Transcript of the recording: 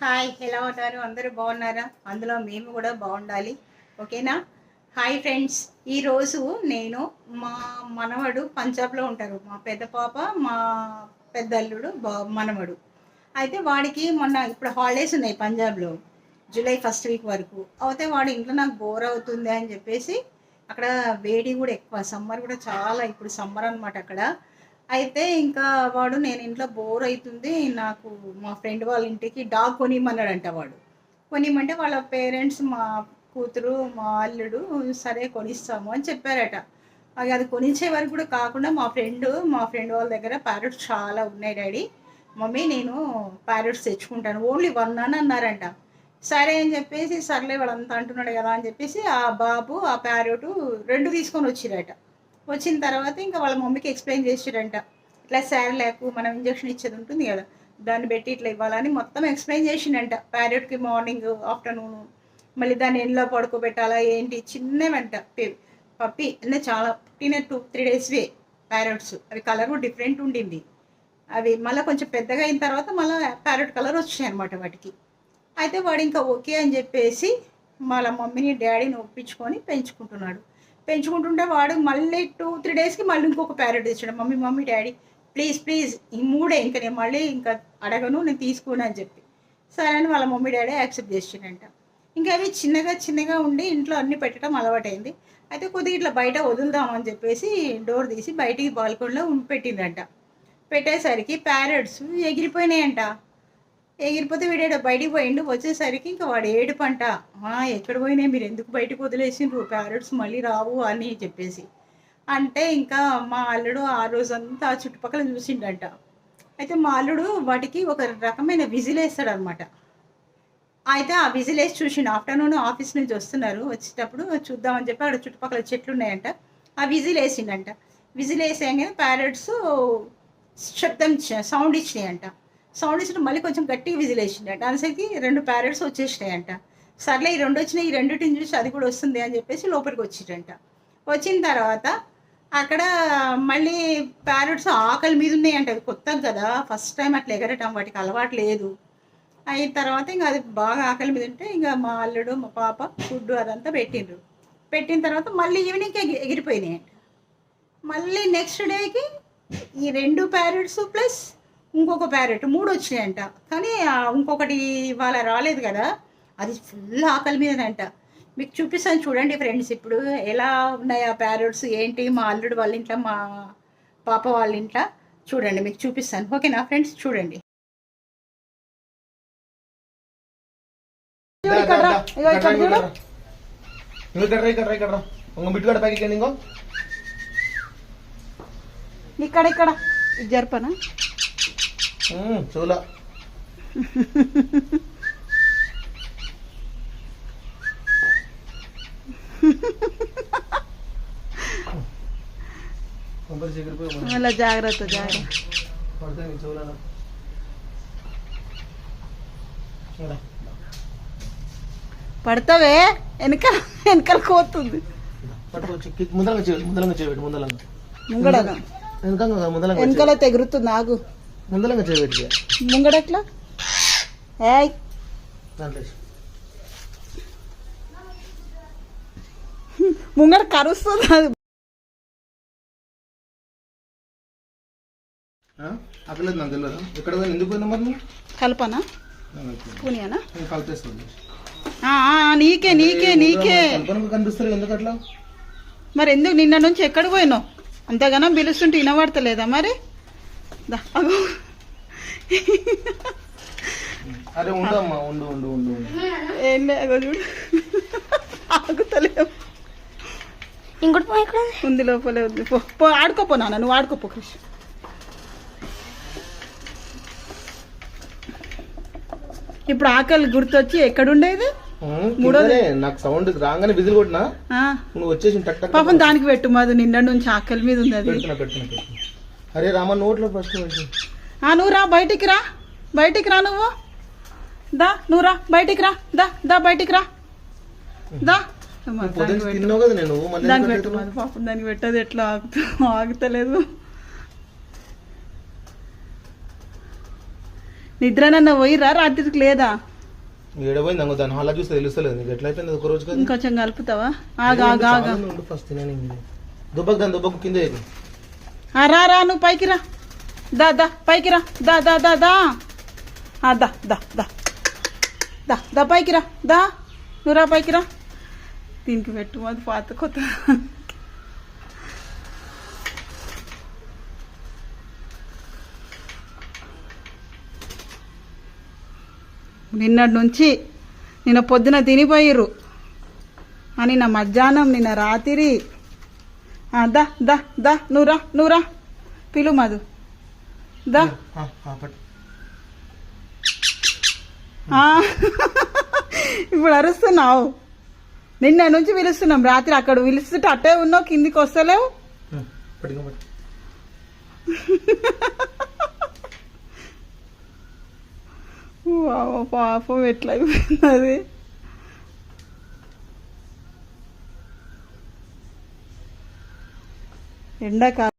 Hi ఎలా ఉన్నారు అందరూ బాగున్నారా? అందులో మేము కూడా బాగుండాలి. ఓకేనా? హాయ్ ఫ్రెండ్స్ ఈరోజు నేను మా మనవడు పంజాబ్లో ఉంటారు. మా పెద్ద పాప మా పెద్ద అల్లుడు బా మనవడు. అయితే వాడికి మొన్న ఇప్పుడు హాలిడేస్ ఉన్నాయి పంజాబ్లో. జూలై ఫస్ట్ వీక్ వరకు. అయితే వాడు ఇంట్లో నాకు బోర్ అవుతుంది అని చెప్పేసి అక్కడ వేడి కూడా ఎక్కువ. సమ్మర్ కూడా చాలా ఇప్పుడు సమ్మర్ అనమాట అక్కడ. అయితే ఇంకా వాడు నేను ఇంట్లో బోర్ అవుతుంది నాకు మా ఫ్రెండ్ వాళ్ళ ఇంటికి డాగ్ కొనిమన్నాడంట వాడు. కొనిమంటే వాళ్ళ పేరెంట్స్ మా కూతురు మా అల్లుడు సరే కొనిస్తాము అని చెప్పారట. అది కొనించే కొనిచ్చే వరకు కూడా కాకుండా మా ఫ్రెండ్ మా ఫ్రెండ్ వాళ్ళ దగ్గర ప్యారెట్స్ చాలా ఉన్నాయి డాడీ. మమ్మీ నేను ప్యారెట్స్ తెచ్చుకుంటాను. ఓన్లీ వన్ అని అన్నారంట. సరే అని చెప్పేసి సర్లే వాడు అంత అంటున్నాడు కదా అని చెప్పేసి ఆ బాబు ఆ ప్యారెట్ రెండు తీసుకొని వచ్చిరట వచ్చిన తర్వాత ఇంకా వాళ్ళ మమ్మీకి ఎక్స్ప్లెయిన్ చేసిరంట. ఇట్లా శారీ లేకు మనం ఇంజక్షన్ ఇచ్చేది ఉంటుంది కదా దాన్ని పెట్టి ఇట్లా ఇవ్వాలని మొత్తం ఎక్స్ప్లెయిన్ చేసిండంట. ప్యారెట్కి మార్నింగ్ ఆఫ్టర్నూన్ మళ్ళీ దాన్ని ఎండ్లో పడుకోబెట్టాలా ఏంటి చిన్నవంట పప్పి అంటే చాలా పుట్టిన టూ త్రీ డేస్వే ప్యారెట్స్ అవి కలర్ డిఫరెంట్ ఉండింది. అవి మళ్ళీ కొంచెం పెద్దగా అయిన తర్వాత మళ్ళీ ప్యారెట్ కలర్ వచ్చాయి అనమాట వాటికి. అయితే వాడు ఇంకా ఓకే అని చెప్పేసి వాళ్ళ మమ్మీని డాడీని ఒప్పించుకొని పెంచుకుంటున్నాడు. పెంచుకుంటుంటే వాడు మళ్ళీ టూ త్రీ డేస్కి మళ్ళీ ఇంకొక ప్యారెట్ తెచ్చాడు. Mummy mummy daddy please please ఈ మూడే ఇంకా నేను మళ్ళీ ఇంకా అడగను నేను తీసుకోను అని చెప్పి. సరే అని వాళ్ళ మమ్మీ డాడీ యాక్సెప్ట్ చేసిండంట ఇంకా అవి చిన్నగా చిన్నగా ఉండి ఇంట్లో అన్ని పెట్టడం అలవాటైంది. అయితే కొద్దిగా ఇట్లా బయట వదులుదామని చెప్పేసి డోర్ తీసి బయటికి బాల్కనీలో పెట్టిందంట పెట్టేసరికి ప్యారెట్స్ ఎగిరిపోయినాయంట. ఎగిరిపోతే వీడాడు బయటికి పోయిండు వచ్చేసరికి ఇంకా వాడు ఏడు పంట ఎక్కడ పోయినాయి? మీరు ఎందుకు బయటకు వదిలేసిండ్రు? ప్యారెట్స్ మళ్ళీ రావు అని చెప్పేసి. అంటే ఇంకా మా అల్లుడు ఆ రోజంతా ఆ చుట్టుపక్కల చూసిండంట. అయితే మా అల్లుడు వాటికి ఒక రకమైన విజిల్ వేస్తాడు అనమాట అయితే ఆ విజిల్ వేసి చూసిండు. ఆఫ్టర్నూన్ ఆఫీస్ నుంచి వస్తున్నారు. వచ్చేటప్పుడు చూద్దామని చెప్పి అక్కడ చుట్టుపక్కల చెట్లు ఉన్నాయంట. ఆ విజిల్ వేసిండంట. విజిల్ వేసాగానే ప్యారెట్స్ శబ్దం సౌండ్ ఇచ్చినాయంట. సౌండ్ ఇచ్చిన మళ్ళీ కొంచెం గట్టిగా విజిల్ వేసిండట అనేసరికి రెండు ప్యారెట్స్ వచ్చేసినాయంట. సర్లే ఈ రెండు వచ్చినాయి ఈ రెండింటిని చూసి అది కూడా వస్తుంది అని చెప్పేసి లోపలికి వచ్చిండంట వచ్చిన తర్వాత అక్కడ మళ్ళీ ప్యారెట్స్ ఆకలి మీద ఉన్నాయంట. అది కొత్త కదా ఫస్ట్ టైం అట్లా ఎగరటం వాటికి అలవాటు లేదు. అయిన తర్వాత ఇంకా అది బాగా ఆకలి మీద ఉంటే ఇంకా మా అల్లుడు మా పాప ఫుడ్ అదంతా పెట్టిండ్రు. పెట్టిన తర్వాత మళ్ళీ ఈవినింగ్ ఎగి ఎగిరిపోయినాయంట. మళ్ళీ నెక్స్ట్ డేకి ఈ రెండు ప్యారెట్స్ ప్లస్ ఇంకొక ప్యారెట్ మూడు వచ్చినాయంట కానీ ఇంకొకటి ఇవాళ రాలేదు కదా అది ఫుల్ ఆకలి మీదనంట మీకు చూపిస్తాను చూడండి ఫ్రెండ్స్ ఇప్పుడు ఎలా ఉన్నాయి ఆ ప్యారెట్స్ ఏంటి మా అల్లుడు వాళ్ళ ఇంట్లో మా పాప వాళ్ళ ఇంట్లో చూడండి మీకు చూపిస్తాను ఓకేనా ఫ్రెండ్స్ చూడండి. ఇక్కడ ఇక్కడ జరపనా చూల. మళ్ళీ జాగ్రత్త జాగ్రత్త. ఇక్కడ. పడతావే? వెనకాల వెనకాల కోతుంది. ముందరంగా చేయబెట్టు వెనకంగా ముందరంగా. వెనకాల తెగురుతుంది ఆగు. ముందరంగా చేయబెట్టి ముంగడెట్లా? ఏయ్. ముంగడ కరుస్తుంది అది? అక్కర్లేదు నాకు తెలియదు ఎందుకు పోయినా మరి కలపనా. పూనియానా? కలిపేస్తుంది నీకే నీకే నీకే. కనిపిస్తారు ఎందుకు అట్లా? మరి ఎందుకు నిన్న నుంచి ఎక్కడ పోయినావు? అంతగానో పిలుస్తుంటే వినబడతలేదా మరి? అగో. అరే ఉండు అమ్మా ఉండు ఉండు ఉండు. ఏం లే అగో చూడు. ఆగుతలేవు. ఇంకోటి పోయి ఇక్కడ. ఉంది లోపలే ఉంది. పో పో ఆడుకోపో నాన్న నువ్వు ఆడుకోపో కృషి ఇప్పుడు ఆకలి గుర్తొచ్చి ఎక్కడుండేది? మూడోది. నాకు సౌండ్ రాగానే విజిల్ కొట్టినా. ఆ, నువ్వు వచ్చేసి టక్ టక్ పాపం దానికి పెట్టు మాది నిన్న నుంచి ఆకలి మీద ఉంది అది. అరే రామ నోట్లో ఫస్ట్ నువ్వు రా బయటికి రా. బయటికి రా నువ్వు. దా నువ్వు రా బయటికి రా. దా దా బయటికి రా. దా. అమ్మ, దానికి పొద్దున్న పెట్టు. తిన్నావు కదా నేను మళ్ళీ దానికి ఎందుకు పెట్టు పెడుతున్నావు? మాది పాపం దానికి పెట్టదు ఎట్లా ఆగుతూ ఆగుతలేదు. నిద్రనన్న పోయిరా రాత్రికి లేదా? ఏడపోయింది అంగో దాని హాలా చూస్తే తెలుస్తలేదు నీకు. ఎట్లా అయిపోయింది ఒక రోజు కదా? ఇంకొంచెం కలుపుతావా? ఆగా ఆగా ఆగా. ఫస్ట్ దుబ్బకు దాని దుబ్బకు కింద రా రా నువ్వు పైకి రా. దా దా పైకి రా. దా దా దా దా. ఆ, దా దా దా. దా దా పైకి రా. దా. నువ్వు రా పైకి రా. దీనికి పెట్టు అది పాత కొత్త. నిన్నటి నుంచి నిన్న పొద్దున తినిపోయిర్రు. అని నా మధ్యాహ్నం నిన్న రాత్రి దా దా దా నువ్వురా నువ్వురా పిలు మధు. దా. ఇప్పుడు అరుస్తున్నావు. నిన్న నుంచి పిలుస్తున్నాం. రాత్రి అక్కడ పిలుస్తుంటే అట్టే ఉన్నావు కిందికి వస్తలేవు. పాపం ఎట్లా అయిపోయినది ఎండాకాలం